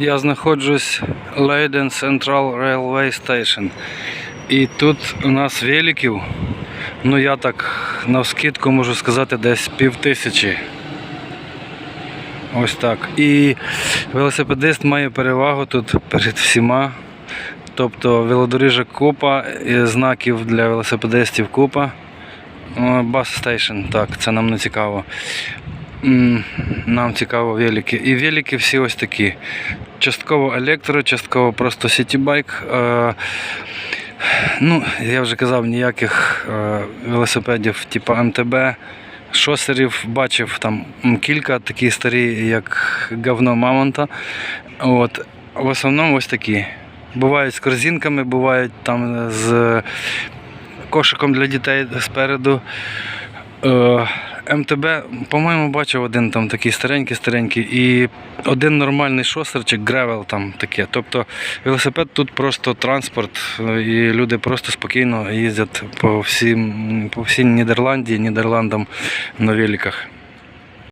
Я знаходжусь Leiden Central Railway Station. І тут у нас великів, ну я так навскидку можу сказати, десь пів тисячі. Ось так. І велосипедист має перевагу тут перед всіма. Тобто велодоріжок купа, знаків для велосипедистів купа. Бас стейшн, так, це нам не цікаво. Нам цікаво велики. І велики всі ось такі. Частково електро, частково просто сітібайк. Е, Ну, я вже казав, ніяких е, велосипедів типу МТБ, шосерів бачив там кілька, такі старі, як говно Мамонта. От. В основному ось такі. Бувають з корзинками, бувають там з кошиком для дітей спереду. МТБ, по-моєму, бачив один там такий старенький, старенький, і один нормальний шосерчик, гревел там таке. Тобто велосипед тут просто транспорт, і люди просто спокійно їздять по всім, по всій Нідерландії, Нідерландам на великах.